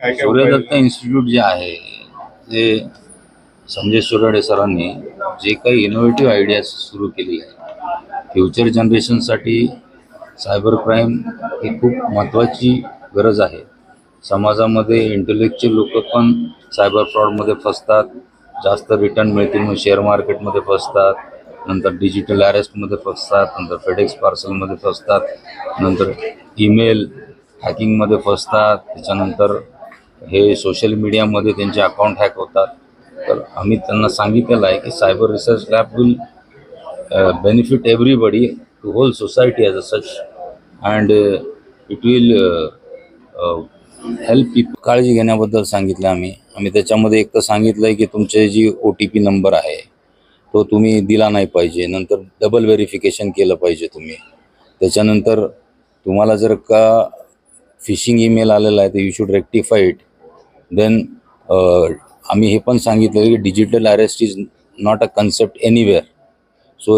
Suryadatta institute जे आहे ते संजय सुराडे सरांनी जे काही इनोव्हेटिव्ह आयडियाज सुरू केली आहे फ्युचर जनरेशनसाठी सायबर क्राईम ही खूप महत्त्वाची गरज आहे. समाजामध्ये इंटेलेक्च्युअल लोक पण सायबर फ्रॉडमध्ये फसतात जास्त रिटर्न मिळतील म्हणून शेअर मार्केटमध्ये फसतात नंतर डिजिटल अरेस्टमध्ये फसतात नंतर फेडेक्स पार्सलमध्ये फसतात नंतर ईमेल हॅकिंगमध्ये फसतात त्याच्यानंतर हे सोशल मीडियामध्ये त्यांचे अकाउंट हॅक होतात. तर आम्ही त्यांना सांगितलेलं आहे की cyber research lab will benefit everybody to whole society as a such and it will help people काळजी घेण्याबद्दल सांगितलं आम्ही. आम्ही त्याच्यामध्ये एक तर सांगितलं आहे की तुमचे जी ओ टी पी नंबर आहे तो तुम्ही दिला नाही पाहिजे. नंतर डबल व्हेरिफिकेशन केलं पाहिजे तुम्ही. त्याच्यानंतर तुम्हाला जर का फिशिंग ईमेल आलेला आहे तर यू शूड रेक्टिफाईड देन आम्ही हे पण सांगितलं की digital are is not a concept anywhere so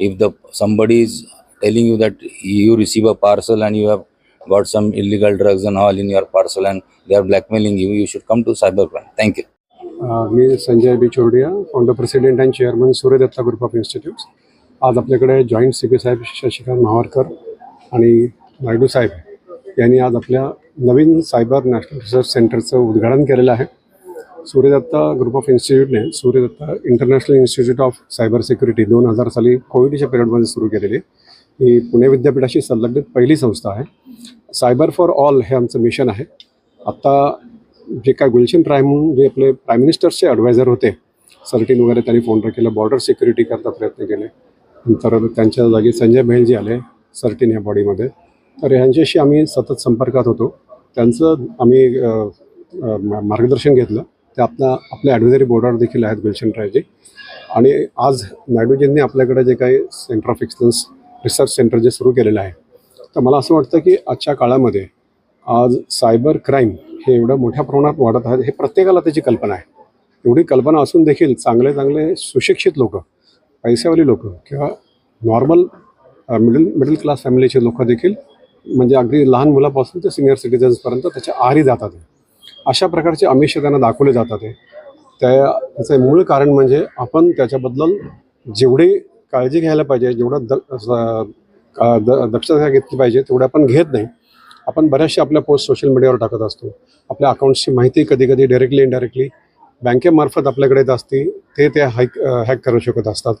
if the somebody is telling you that you receive a parcel and you have got some illegal drugs and all in your parcel and they are blackmailing you you should come to cyber crime thank you me Sanjay B Chordia from the president and chairman Surya group of institute आज आपल्याकडे joint C P साहेब शशिकांत महावारकर आणि नायडू साहेब यांनी आज आपल्या नवीन cyber national research सेंटरचं उद्घाटन केलेलं आहे. Suryadatta group of इन्स्टिट्यूटने Suryadatta international institute of cyber security दोन हजार साली कोविडच्या पिरियडमध्ये सुरू केलेली. ही पुणे विद्यापीठाशी संलग्नित पहिली संस्था आहे. सायबर फॉर ऑल हे आमचं मिशन आहे. आत्ता जे काय गुलशन प्राईम म्हणून जे आपले प्राईम मिनिस्टर्सचे ॲडवायझर होते सर्टीन वगैरे त्यांनी फोन केलं बॉर्डर सिक्युरिटी करता प्रयत्न केले. नंतर त्यांच्या जागी संजय बहेलजी आले सर्टीन या बॉडीमध्ये तर ह्यांच्याशी आम्ही सतत संपर्कात होतो. त्यांचं आम्ही मार्गदर्शन घेतलं. ते आपल्या आपल्या ॲडव्हायझरी बोर्डावर देखील आहेत गुलशन रायजी. आणि आज नायडूजींनी आपल्याकडे जे काही centre of excellence research centre जे सुरू केलेलं आहे तर मला असं वाटतं की आजच्या काळामध्ये आज सायबर क्राईम हे एवढं मोठ्या प्रमाणात वाढत आहे हे प्रत्येकाला त्याची कल्पना आहे. एवढी कल्पना असून देखील चांगले चांगले सुशिक्षित लोक पैसेवाली लोक किंवा नॉर्मल मिडल मिडल क्लास फॅमिलीचे लोक देखील म्हणजे अगदी लहान मुलापासून ते सिनियर सिटीजन्सपर्यंत त्याच्या आहारी जातात अशा प्रकारचे आमिष त्यांना दाखवले जातात आहे त्या त्याचं मूळ कारण म्हणजे आपण त्याच्याबद्दल जेवढी काळजी घ्यायला पाहिजे जेवढं द का- द- दक्षता घेतली पाहिजे तेवढं आपण घेत नाही. आपण बऱ्याचशा आपल्या पोस्ट सोशल मीडियावर टाकत असतो. आपल्या अकाउंटची माहिती कधी कधी डायरेक्टली इनडायरेक्टली बँकेमार्फत आपल्याकडे येत असते. ते ते हॅक हॅक करू शकत असतात.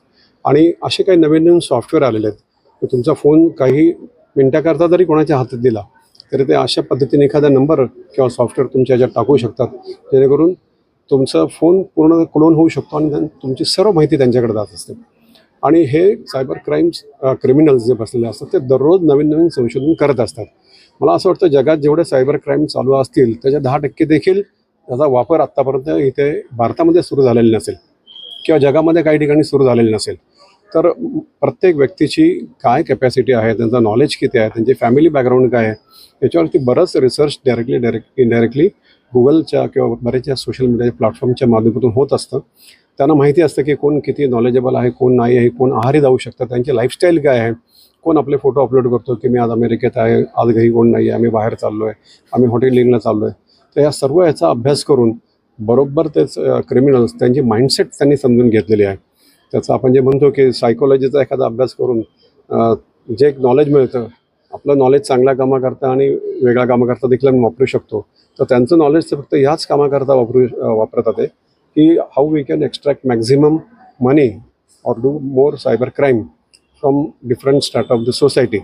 आणि असे काही नवीन नवीन सॉफ्टवेअर आलेले आहेत. तुमचा फोन काही मिनटाकरता जरी कोणाच्या हातात दिला तरी ते अशा पद्धतीने एखादा नंबर किंवा सॉफ्टवेअर तुमच्या ह्याच्यात टाकू शकतात. जेणेकरून तुमचा फोन पूर्ण क्लोन होऊ शकतो आणि त्यां- तुमची सर्व माहिती त्यांच्याकडे जात असते. आणि हे सायबर क्राईम्स क्रिमिनल्स जे बसलेले असतात ते दररोज नवीन नवीन संशोधन करत असतात. मला असं वाटतं जगात जेवढे सायबर क्राईम चालू असतील त्याच्या दहा टक्के देखील त्याचा वापर आत्तापर्यंत इथे भारतामध्ये सुरू झालेला नसेल. किंवा जगामध्ये काही ठिकाणी सुरू झालेलं नसेल. तर प्रत्येक व्यक्तीची काय कॅपॅसिटी आहे त्यांचं नॉलेज किती आहे त्यांची फॅमिली बॅकग्राऊंड काय आहे याच्यावरती बरंच रिसर्च डायरेक्टली डायरेक्ट इनडायरेक्टली गुगलच्या किंवा बऱ्याचशा सोशल मीडिया प्लॅटफॉर्मच्या माध्यमातून होत असतं. त्यांना माहिती असतं की कोण किती नॉलेजेबल आहे कोण नाही आहे कोण आहारी जाऊ शकतं त्यांची लाईफस्टाईल काय आहे कोण आपले फोटो अपलोड करतो की मी आज अमेरिकेत आहे आज घरी कोण नाही आहे आम्ही बाहेर चाललो आहे आम्ही हॉटेल लिंगला चाललो आहे तर या सर्व याचा अभ्यास करून बरोबर तेच क्रिमिनल्स त्यांची माइंडसेट त्यांनी समजून घेतलेली आहे. त्याचा आपण जे म्हणतो की सायकोलॉजीचा एखादा अभ्यास करून जे एक नॉलेज मिळतं आपलं नॉलेज चांगल्या कामाकरता आणि वेगळ्या कामाकरता देखील आम्ही वापरू शकतो. तर त्यांचं नॉलेज ते फक्त ह्याच कामाकरता वापरू वापरत वापरतात आहे की how we can extract maximum money or do more cyber crime from different start of the society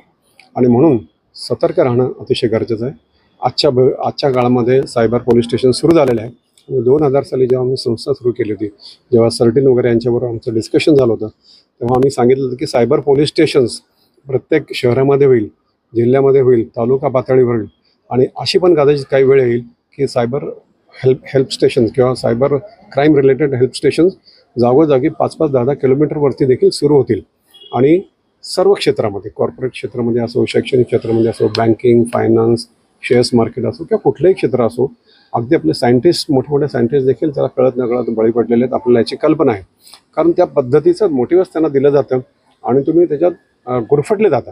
आणि म्हणून सतर्क राहणं अतिशय गरजेचं आहे. आजच्या भ आजच्या काळामध्ये सायबर पोलीस स्टेशन सुरू झालेलं आहे. दोन हजार साली जेव्हा आम्ही संस्था सुरू केली होती जेव्हा सर्टिन वगैरे यांच्याबरोबर आमचं डिस्कशन झालं होतं तेव्हा आम्ही सांगितलं होतं की सायबर पोलीस स्टेशन्स प्रत्येक शहरामध्ये होईल जिल्ह्यामध्ये होईल तालुका पातळीवर होईल आणि अशी पण कदाचित काही वेळ येईल की सायबर हेल्प हेल्प स्टेशन किंवा cyber crime related help stations जागोजागी पाच पाच दहा दहा किलोमीटरवरती देखील सुरू होतील. आणि सर्व क्षेत्रामध्ये कॉर्पोरेट क्षेत्रामध्ये असो शैक्षणिक क्षेत्रामध्ये असो बँकिंग फायनान्स शेअर्स मार्केट असो किंवा कुठलंही क्षेत्र असो अगदी आपले सायंटिस्ट मोठे मोठे सायंटिस्ट देखील त्याला कळत न कळत बळी पडलेले आहेत. आपल्याला याची कल्पना आहे. कारण त्या पद्धतीचं मोटिव्हच त्यांना दिलं जातं आणि तुम्ही त्याच्यात गुरफटले जाता.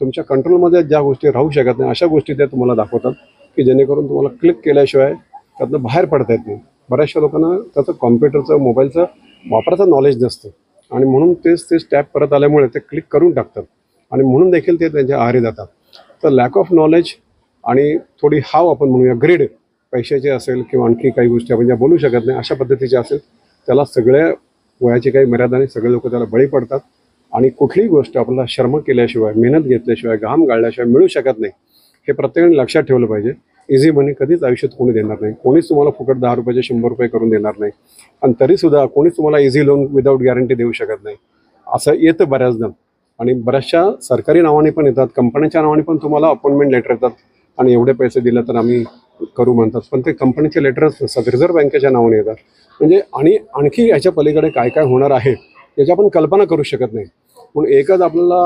तुमच्या कंट्रोलमध्ये ज्या गोष्टी राहू शकत नाही अशा गोष्टी त्या तुम्हाला दाखवतात की जेणेकरून तुम्हाला क्लिक केल्याशिवाय त्यातनं बाहेर पडता येत नाही. बऱ्याचशा लोकांना त्याचं कॉम्प्युटरचं मोबाईलचं वापराचं नॉलेज नसतं. आणि म्हणून तेच तेच टॅप परत आल्यामुळे ते क्लिक करून टाकतात. आणि म्हणून देखील ते त्यांच्या आहारी जातात. तर लॅक ऑफ नॉलेज आणि थोडी हाव आपण म्हणूया ग्रेड पैशाचे असेल किंवा आणखी काही गोष्टी आपण ज्या बोलू शकत नाही अशा पद्धतीच्या असेल त्याला सगळ्या वयाची काही मर्यादा नाही सगळे लोक त्याला बळी पडतात. आणि कुठलीही गोष्ट आपल्याला श्रम केल्याशिवाय मेहनत घेतल्याशिवाय घाम गाळल्याशिवाय मिळू शकत नाही हे प्रत्येकाने लक्षात ठेवलं पाहिजे. इझी मनी कधीच आयुष्यात कोणी देणार नाही. कोणीच तुम्हाला फुकट दहा रुपयाचे शंभर रुपये करून देणार नाही. आणि तरीसुद्धा कोणीच तुम्हाला इझी लोन विदाऊट गॅरंटी देऊ शकत नाही. असं येतं बऱ्याचदा. आणि बऱ्याचशा सरकारी नावाने पण येतात कंपन्यांच्या नावाने पण तुम्हाला अपॉइंटमेंट लेटर येतात. आणि एवढे पैसे दिले तर आम्ही करू म्हणतात. पण ते कंपनीचे लेटरच नसतात. रिझर्व्ह बँकेच्या नावाने येतात. म्हणजे आणि आणखी याच्या पलीकडे काय काय होणार आहे याची आपण कल्पना करू शकत नाही. म्हणून एकच आपल्याला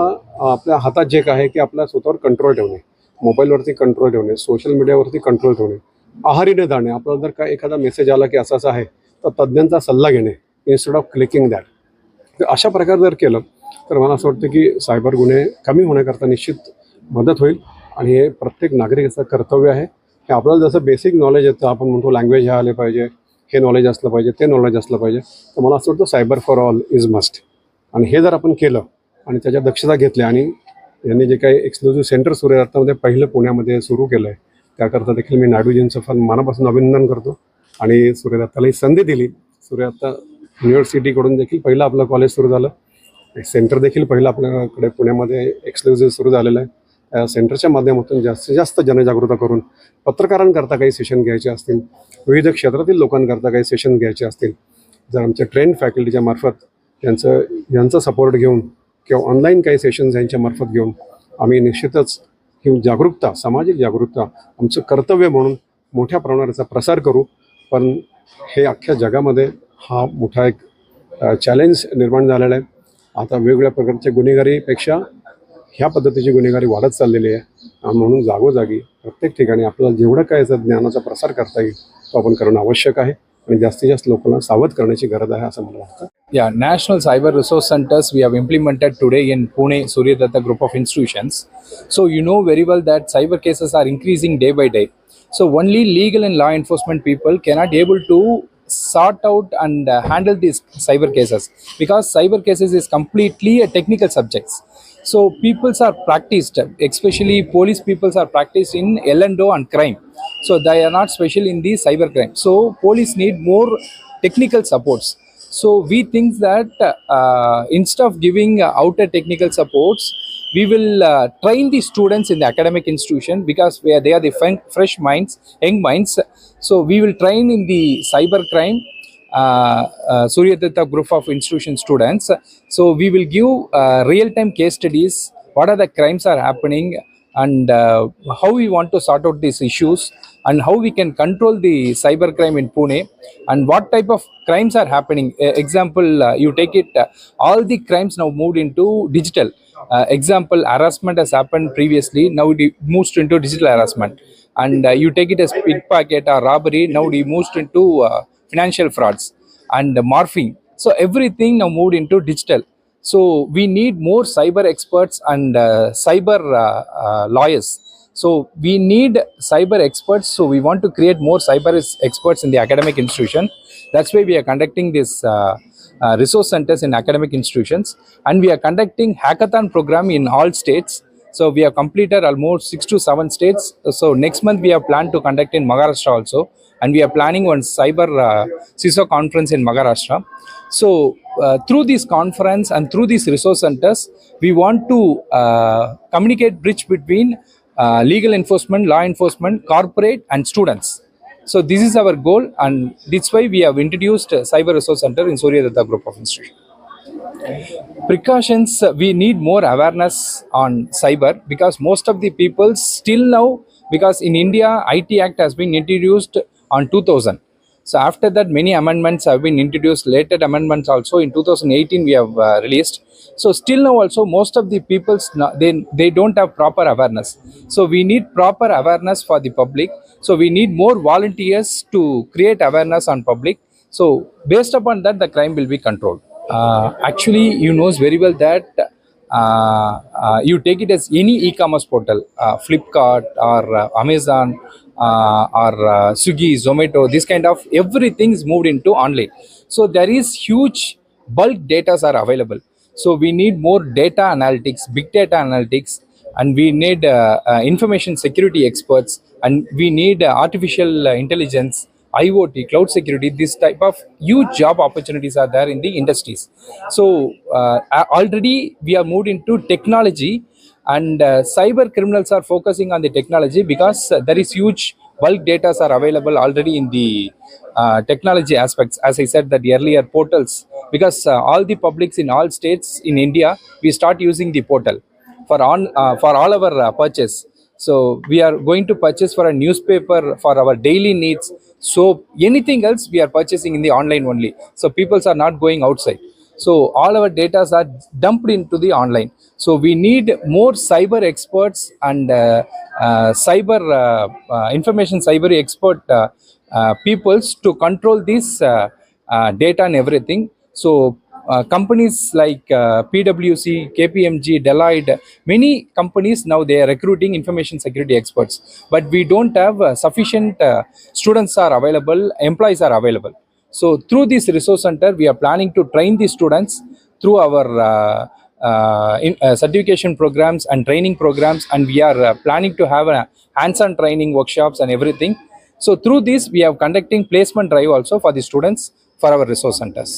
आपल्या हातात जे काय आहे की आपल्या स्वतःवर कंट्रोल ठेवणे. मोबाईलवरती कंट्रोल ठेवणे. सोशल मीडियावरती कंट्रोल ठेवणे. आहारी न जाणे. आपल्याला जर काय एखादा मेसेज आला की असं असं आहे तर तज्ज्ञांचा सल्ला घेणे इन्स्टेड ऑफ क्लिकिंग दॅट तर अशा प्रकारे जर केलं तर मला असं वाटतं की सायबर गुन्हे कमी होण्याकरता निश्चित मदत होईल. आणि हे प्रत्येक नागरिकाचं कर्तव्य आहे. हे आपल्याला जसं बेसिक नॉलेज येतं आपण म्हणतो लँग्वेज हे आले पाहिजे हे नॉलेज असलं पाहिजे ते नॉलेज असलं पाहिजे. तर मला असं वाटतं cyber for all is must आणि हे जर आपण केलं आणि त्याच्या दक्षता घेतल्या आणि यांनी जे काही एक्सक्लुझिव्ह सेंटर सूर्यदत्तामध्ये पहिलं पुण्यामध्ये सुरू केलं आहे त्याकरता देखील मी नायडूजींचं फार मनापासून अभिनंदन करतो. आणि सूर्यदत्ताला ही संधी दिली. सूर्यदत्ता युनिव्हर्सिटीकडून देखील पहिलं आपलं कॉलेज सुरू झालं. एक सेंटर देखील पहिलं आपल्याकडे पुण्यामध्ये एक्सक्लुझिव्ह सुरू झालेलं आहे. सेंटरच्या माध्यमातून जास्तीत जास्त जनजागृता करून पत्रकारांकरता काही सेशन घ्यायचे असतील विविध क्षेत्रातील लोकांकरता काही सेशन घ्यायचे असतील जर आमच्या ट्रेन फॅकल्टीच्या मार्फत यांचं यांचा सपोर्ट घेऊन किंवा ऑनलाईन काही सेशन्स यांच्या मार्फत घेऊन आम्ही निश्चितच ही जागरूकता सामाजिक जागरूकता आमचं कर्तव्य म्हणून मोठ्या प्रमाणाचा प्रसार करू. पण हे अख्ख्या जगामध्ये हा मोठा एक चॅलेंज निर्माण झालेला आहे. आता वेगवेगळ्या प्रकारच्या गुन्हेगारीपेक्षा ह्या पद्धतीची गुन्हेगारी वाढत चाललेली आहे. म्हणून जागोजागी प्रत्येक ठिकाणी आपल्याला जेवढं काय असं ज्ञानाचा प्रसार करता येईल तो आपण करणं आवश्यक आहे आणि जास्तीत जास्त लोकांना सावध करण्याची गरज आहे असं मला वाटतं. या national cyber resource centres we have implemented today in Pune Suryadatta group of institutions so you know very well that cyber cases are increasing day by day so only legal and law enforcement people cannot able to sort out and uh, handle these cyber cases because cyber cases is completely a technical subjects. So peoples are practiced, especially police peoples are practiced in L&O and crime. So they are not special in the cyber crime. So police need more technical supports. So we think that uh, instead of giving outer technical supports, we will uh, train the students in the academic institution because we are, they are the fresh minds, young minds. So we will train in the cyber crime. Uh, uh, Suryadatta group of institution students. So we will give uh, real-time case studies. What are the crimes are happening, and uh, how we want to sort out these issues, and how we can control the cyber crime in Pune, and what type of crimes are happening. Uh, example, uh, you take it, uh, all the crimes now moved into digital. Uh, example, harassment has happened previously, now it moves into digital harassment. And uh, you take it as pickpocket or robbery, now it moves into uh, financial frauds and morphing. So everything now moved into digital. So we need more cyber experts and uh, cyber uh, uh, lawyers. So we need cyber experts. So we want to create more cyber experts in the academic institution. That's why we are conducting this uh, uh, resource centers in academic institutions, and we are conducting hackathon program in all states. So we have completed almost six to seven states. So next month we have planned to conduct in Maharashtra also, and we are planning one cyber uh, CISO conference in Maharashtra. So uh, through this conference and through these resource centers, we want to uh, communicate bridge between uh, legal enforcement, law enforcement, corporate, and students. So this is our goal, and that's why we have introduced Cyber Resource Center in Suryadatta Group of Institutions precautions uh, we need more awareness on cyber because most of the people still now because in india it act has been introduced on 2000 so after that many amendments have been introduced later amendments also. In 2018 we have uh, released. So still now also most of the people's they they don't have proper awareness. So we need proper awareness for the public. So we need more volunteers to create awareness on public. So based upon that the crime will be controlled actually you knows very well that uh, uh, you take it as any e-commerce portal uh, flipkart or uh, amazon uh, or uh, Swiggy, Zomato, this kind of everything's moved into online. So there is huge bulk data are available. So we need more data analytics, big data analytics, and we need uh, uh, information security experts, and we need uh, artificial uh, intelligence, IoT, cloud security. This type of huge job opportunities are there in the industries. So uh, already we are moved into technology, and uh, cyber criminals are focusing on the technology because uh, there is huge bulk data are available already in the uh, technology aspects as i said that earlier portals because uh, all the publics in all states in india we start using the portal for on uh, for all our uh, purchase so we are going to purchase for a newspaper for our daily needs so anything else we are purchasing in the online only. So peoples are not going outside. So all our data are dumped into the online. So we need more cyber experts and uh, uh, cyber uh, uh, information cyber expert uh, uh, peoples to control this data and everything. So uh, companies like uh, PwC, KPMG, Deloitte, many companies now they are recruiting information security experts, but we don't have uh, sufficient uh, students are available, employees are available. So through this resource center, we are planning to train the students through our uh, uh, in, uh, certification programs and training programs, and we are uh, planning to have a hands-on training workshops and everything. So through this, we are conducting placement drive also for the students for our resource centers.